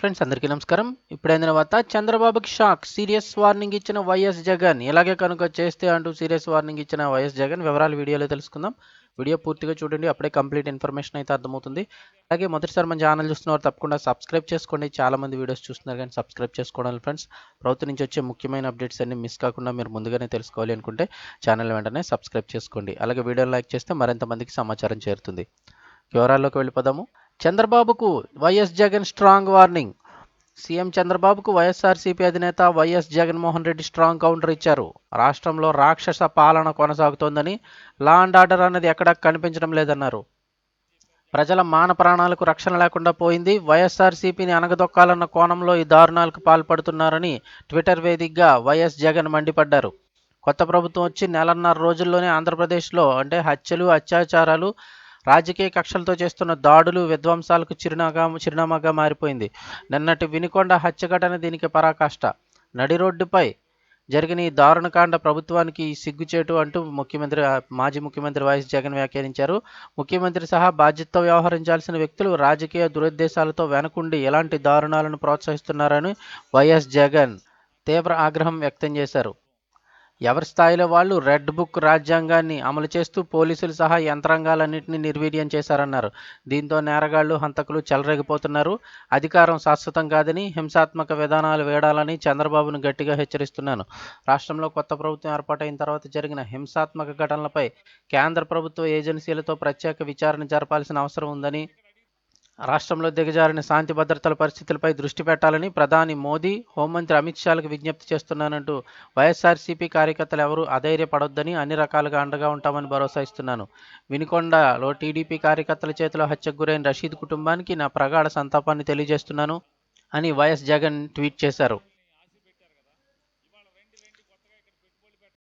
Friends అందరికీ నమస్కారం. ఇప్పుడైన తర్వాత చంద్రబాబుకి షాక్. సీరియస్ వార్నింగ్ ఇచ్చిన వైఎస్ జగన్. ఇలాగే కనుక చేస్తే అంటూ సీరియస్ వార్నింగ్ ఇచ్చిన వైఎస్ జగన్ వివరాలు వీడియోలో తెలుసుకుందాం. వీడియో పూర్తిగా చూడండి అప్పుడే కంప్లీట్ ఇన్ఫర్మేషన్ అయితే అర్థమవుతుంది. అలాగే మొదటిసారి మన ఛానల్ చూస్తున్నవారు తప్పకుండా సబ్స్క్రైబ్ చేసుకోండి. చాలామంది వీడియోస్ చూస్తున్నారు కానీ సబ్స్క్రైబ్ చేసుకోవడం ఫ్రెండ్స్. ప్రభుత్వం నుంచి వచ్చే ముఖ్యమైన అప్డేట్స్ అన్ని మిస్ కాకుండా మీరు ముందుగానే తెలుసుకోవాలి అనుకుంటే ఛానల్ వెంటనే సబ్స్క్రైబ్ చేసుకోండి. అలాగే వీడియోని లైక్ చేస్తే మరింత మందికి సమాచారం చేరుతుంది. వివరాల్లోకి వెళ్ళిపోదాము. చంద్రబాబుకు YS Jagan strong warning. CM చంద్రబాబుకు వైఎస్ఆర్సీపీ అధినేత YS Jaganmohan Reddy strong counter ఇచ్చారు. రాష్ట్రంలో రాక్షస పాలన కొనసాగుతోందని లా అండ్ ఆర్డర్ అనేది ఎక్కడా కనిపించడం లేదన్నారు. ప్రజల మాన ప్రాణాలకు రక్షణ లేకుండా పోయింది. వైఎస్ఆర్సీపీని అనగదొక్కాలన్న కోణంలో ఈ దారుణాలకు పాల్పడుతున్నారని ట్విట్టర్ వేదికగా వైఎస్ జగన్ మండిపడ్డారు. కొత్త ప్రభుత్వం వచ్చి నెలన్నర రోజుల్లోనే ఆంధ్రప్రదేశ్లో అంటే హత్యలు అత్యాచారాలు రాజకీయ కక్షలతో చేస్తున్న దాడులు విధ్వంసాలకు చిరునాగా చిరునామాగా మారిపోయింది. నిన్నటి వినుకొండ హత్య ఘటన దీనికి పరాకాష్ట. నడి రోడ్డుపై జరిగిన ఈ దారుణకాండ ప్రభుత్వానికి సిగ్గుచేటు అంటూ ముఖ్యమంత్రి మాజీ ముఖ్యమంత్రి వైఎస్ జగన్ వ్యాఖ్యానించారు. ముఖ్యమంత్రి సహా బాధ్యతతో వ్యవహరించాల్సిన వ్యక్తులు రాజకీయ దురుద్దేశాలతో వెనకుండి ఎలాంటి దారుణాలను ప్రోత్సహిస్తున్నారని వైఎస్ జగన్ తీవ్ర ఆగ్రహం వ్యక్తం చేశారు. ఎవరి స్థాయిలో వాళ్ళు రెడ్ బుక్ రాజ్యాంగాన్ని అమలు చేస్తూ పోలీసులు సహా యంత్రాంగాలన్నింటినీ నిర్వీర్యం చేశారన్నారు. దీంతో నేరగాళ్ళు హంతకులు చెలరేగిపోతున్నారు. అధికారం శాశ్వతం కాదని హింసాత్మక విధానాలు వేడాలని చంద్రబాబును గట్టిగా హెచ్చరిస్తున్నాను. రాష్ట్రంలో కొత్త ప్రభుత్వం ఏర్పాటైన తర్వాత జరిగిన హింసాత్మక ఘటనలపై కేంద్ర ప్రభుత్వ ఏజెన్సీలతో ప్రత్యేక విచారణ జరపాల్సిన అవసరం ఉందని రాష్ట్రంలో దిగజారిన శాంతి భద్రతల పరిస్థితులపై దృష్టి పెట్టాలని ప్రధాని మోదీ హోంమంత్రి అమిత్ షాలకు విజ్ఞప్తి చేస్తున్నానంటూ వైఎస్ఆర్సీపీ కార్యకర్తలు ఎవరూ అధైర్యపడొద్దని అన్ని రకాలుగా అండగా ఉంటామని భరోసా ఇస్తున్నాను. వినుకొండలో టీడీపీ కార్యకర్తల చేతిలో హత్యకు గురైన రషీద్ కుటుంబానికి నా ప్రగాఢ సంతాపాన్ని తెలియజేస్తున్నాను అని వైఎస్ జగన్ ట్వీట్ చేశారు.